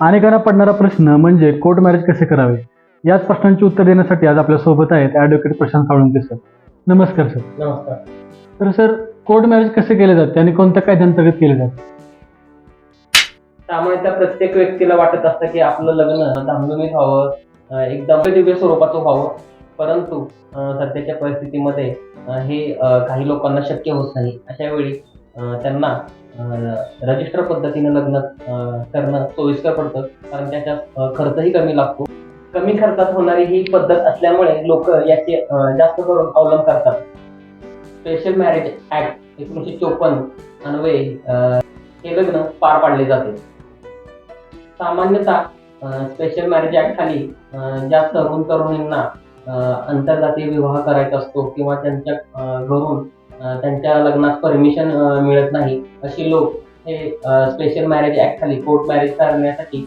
अनेकांना पडणारा प्रश्न म्हणजे कोर्ट मॅरेज कसे करावे? याच प्रश्नांची उत्तर देण्यासाठी आज आपल्यासोबत आहेत ॲडव्होकेट प्रशांत साळुंके सर नमस्कार सर नमस्कार. तर सर कोर्ट मॅरेज कसे केले जाते आणि कोणत्या कायद्यांतर्गत केले जाते? सामान्यतः प्रत्येक व्यक्तीला वाटत असतं की आपलं लग्न धामधुमीत व्हावं एकदम दिव्य स्वरूपाचं व्हावं. परंतु सध्याच्या परिस्थितीमध्ये हे काही लोकांना शक्य होत नाही. अशा वेळी त्यांना रजिस्टर पद्धतीने लग्न करणं सोयीस्कर पडतं. कारण त्याच्यात खर्चही कमी लागतो. कमी खर्चात होणारी ही पद्धत असल्यामुळे लोक याचे जास्त करून अवलंब करतात. स्पेशल मॅरेज ऍक्ट एकोणीसशे चोपन्न अन्वये अं, हे लग्न पार पाडले जाते. सामान्यतः स्पेशल मॅरेज ऍक्ट खाली जास्त ज्या तरुण तरुणींना आंतरजातीय विवाह करायचा असतो किंवा त्यांच्या घरून त्यांच्या लग्नास परमिशन मिळत नाही. अशी लोक हे स्पेशल मॅरेज ऍक्ट खाली कोर्ट मॅरेज करण्यासाठी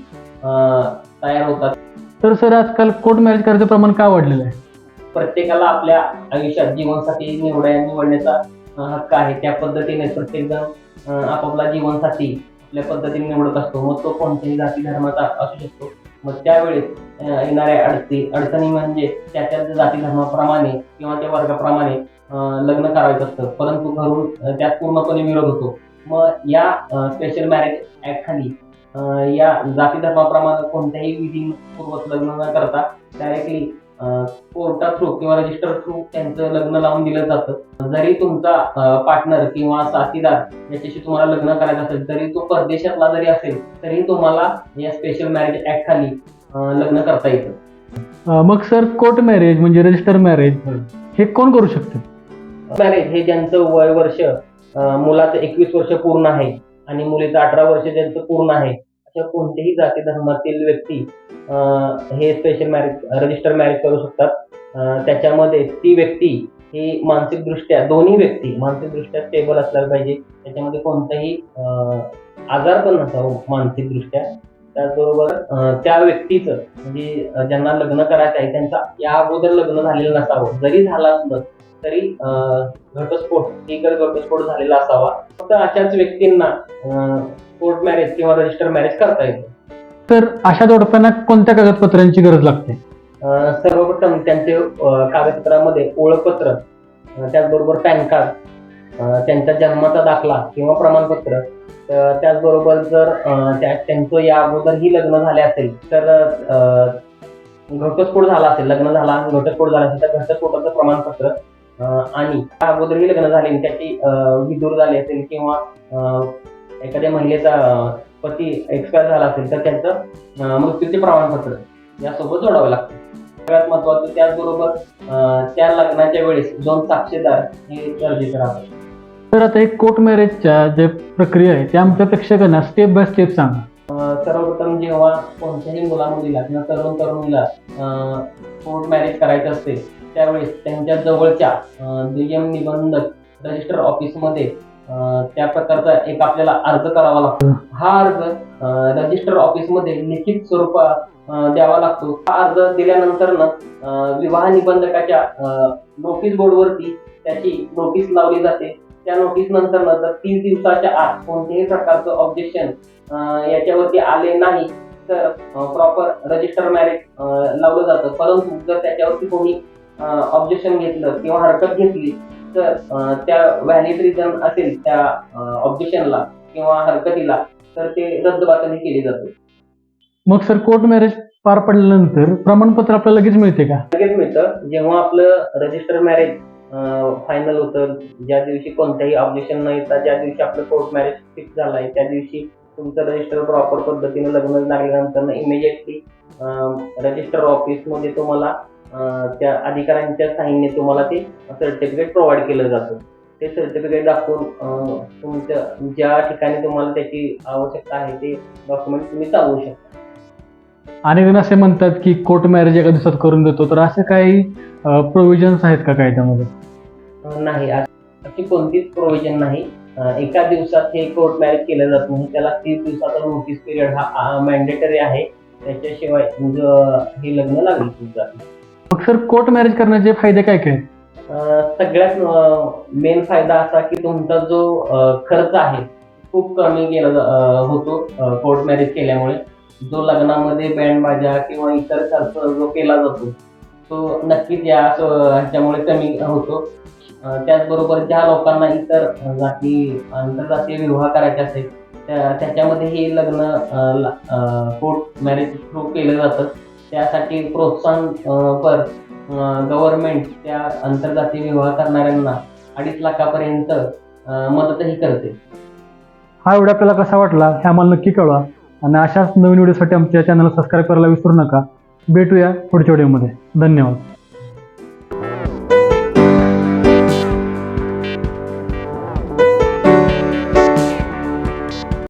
तयार होतात. तर सर आजकाल कोर्ट मॅरेज करायचं प्रमाण का वाढलेलं आहे? प्रत्येकाला आपल्या आयुष्यात जीवनसाथी निवडा निवडण्याचा हक्क आहे. त्या पद्धतीने प्रत्येकजण आपापला जीवनसाथी आपल्या पद्धतीने निवडत असतो. मग तो कोणत्याही जाती धर्माचा असू शकतो. मग त्यावेळेस येणाऱ्या अडचणी अडचणी म्हणजे त्या त्या जाती धर्माप्रमाणे किंवा त्या वर्गाप्रमाणे लग्न करायचं असतं. परंतु घरून त्यात पूर्णपणे विरोध होतो. मग या स्पेशल मॅरेज ऍक्ट खाली या जाती धर्माप्रमाणे कोणत्याही विधीपूर्वक लग्न न करता डायरेक्टली कोर्टा थ्रू किंवा रजिस्टर थ्रू त्यांचं लग्न लावून दिलं जातं. जरी तुमचा पार्टनर किंवा साथीदार याच्याशी तुम्हाला लग्न करायचं असेल तरी तो परदेशातला जरी असेल तरी तुम्हाला या स्पेशल मॅरेज ऍक्ट खाली लग्न करता येतं. मग सर कोर्ट मॅरेज म्हणजे रजिस्टर मॅरेज हे कोण करू शकते? मॅरेज हे ज्यांचं वय वर्ष मुलाचं एकवीस वर्ष पूर्ण आहे आणि मुलीचं अठरा वर्ष ज्यांचं पूर्ण आहे अशा कोणत्याही जाती धर्मातील व्यक्ती हे स्पेशल मॅरेज रजिस्टर मॅरेज करू शकतात. त्याच्यामध्ये ती व्यक्ती ही मानसिकदृष्ट्या दोन्ही व्यक्ती मानसिकदृष्ट्या स्टेबल असल्या पाहिजे. त्याच्यामध्ये कोणताही आजार पण नसावं मानसिकदृष्ट्या. त्याचबरोबर त्या व्यक्तीचं म्हणजे ज्यांना लग्न करायचं आहे त्यांचा या अगोदर लग्न झालेलं नसावं. जरी झालं असलं तरी घटस्फोट लीगल घटस्फोट झालेला असावा. फक्त अशाच व्यक्तींना कोर्ट मॅरेज किंवा रजिस्टर मॅरेज करता येतं. तर अशा जोडप्यांना कोणत्या कागदपत्रांची गरज लागते? सर्वप्रथम त्यांचे कागदपत्रामध्ये ओळखपत्र त्याचबरोबर पॅन कार्ड त्यांचा जन्माचा दाखला किंवा प्रमाणपत्र. तर त्याचबरोबर जर त्यांचं या अगोदरही लग्न झाले असेल तर घटस्फोट झाला असेल लग्न झाला घटस्फोट झाला असेल तर घटस्फोटाचं प्रमाणपत्र आणि त्या अगोदरही लग्न झाले त्याची विदूर झाली असेल किंवा एखाद्या महिलेचा पती एक्सपायर झाला असेल तर त्यांचं मृत्यूचे प्रमाणपत्र यासोबत जोडावं लागतं. सगळ्यात महत्वाचं त्याचबरोबर त्या लग्नाच्या वेळेस दोन साक्षीदार हे गरजेचे राहतात तर आता एक कोर्ट मॅरेजच्या जे प्रक्रिया आहे ते आमच्या प्रेक्षकांना स्टेप बाय स्टेप सांगा. सर्वप्रथम जेव्हा कोणत्याही मुला मुलीला किंवा तरुण तरुणीला कोर्ट मॅरेज करायचं असते त्यावेळेस त्यांच्या जवळच्या दुय्यम निबंधक रजिस्टर ऑफिसमध्ये त्या प्रकारचा एक आपल्याला अर्ज करावा लागतो. हा अर्ज रजिस्टर ऑफिसमध्ये लिखित स्वरूपात द्यावा लागतो. हा अर्ज दिल्यानंतर विवाह निबंधकाच्या नोटीस बोर्डवरती त्याची नोटीस लावली जाते. त्या नोटीस नंतर ना जर तीस दिवसाच्या आत कोणत्याही प्रकारचं ऑब्जेक्शन याच्यावरती आले नाही तर प्रॉपर रजिस्टर मॅरेज लावलं जातं. परंतु जर त्याच्यावरती कोणी ऑब्जेक्शन घेतलं किंवा हरकत घेतली तर त्या व्हॅलिड रिझन असेल त्या ऑब्जेक्शनला किंवा हरकतीला तर ते रद्दबातली केली जाते. मग सर कोर्ट मॅरेज पार पडल्यानंतर प्रमाणपत्र आपल्याला लगेच मिळते का? लगेच मिळतं. जेव्हा आपलं रजिस्टर मॅरेज फायनल होतं ज्या दिवशी कोणत्याही ऑब्जेक्शन न येता ज्या दिवशी आपलं कोर्ट मॅरेज फिक्स झालं आहे त्या दिवशी तुमचं रजिस्टर प्रॉपर पद्धतीने लग्न लागल्यानंतर इमिजिएटली रजिस्टर ऑफिसमध्ये तुम्हाला त्या अधिकाऱ्यांच्या साईनने तुम्हाला ते सर्टिफिकेट प्रोव्हाइड केलं जातं. ते सर्टिफिकेट दाखवून तुमच्या ज्या ठिकाणी तुम्हाला त्याची आवश्यकता आहे ते डॉक्युमेंट तुम्ही चालवू शकता. अनेक जण असे म्हणतात की कोर्ट मॅरेज एका दिवसात करून देतो तर असे काही प्रोव्हिजन्स आहेत का कायद्यामध्ये नाही अशी कोणतीच प्रोव्हिजन नाही. एका दिवसात हे कोर्ट मॅरेज केलं जात नाही. त्याला तीस दिवसाचा नोटीस पिरियड हा मॅन्डेटरी आहे. त्याच्याशिवाय ज- हे लग्न लागलं जातं मग सर कोर्ट मॅरेज करण्याचे फायदे काय काय? आहेत? अं, सगळ्यात मेन फायदा असा की तुमचा जो अं, खर्च आहे खूप कमी गेला जा- अं, होतो कोर्ट मॅरेज केल्यामुळे. जो लग्नामध्ये बँड बाजा किंवा इतर खर्च जो केला जातो तो नक्कीच या स- ह्याच्यामुळे कमी होतो. अं, त्याचबरोबर ज्या लोकांना इतर जाती आंतरजातीय विवाह करायचे असेल त्या- त्याच्यामध्ये हे लग्न कोर्ट मॅरेज थ्रू केलं जातं. त्यासाठी प्रोत्साहन पर गव्हर्नमेंट त्या आंतरजातीय विवाह करणाऱ्यांना अडीच लाखापर्यंत मदतही करते. हा व्हिडिओ आपल्याला कसा वाटला हे आम्हाला नक्की कळवा. आणि अशाच नवीन व्हिडिओसाठी आमच्या चॅनलला सबस्क्राईब करायला विसरू नका. भेटूया पुढच्या व्हिडिओमध्ये धन्यवाद.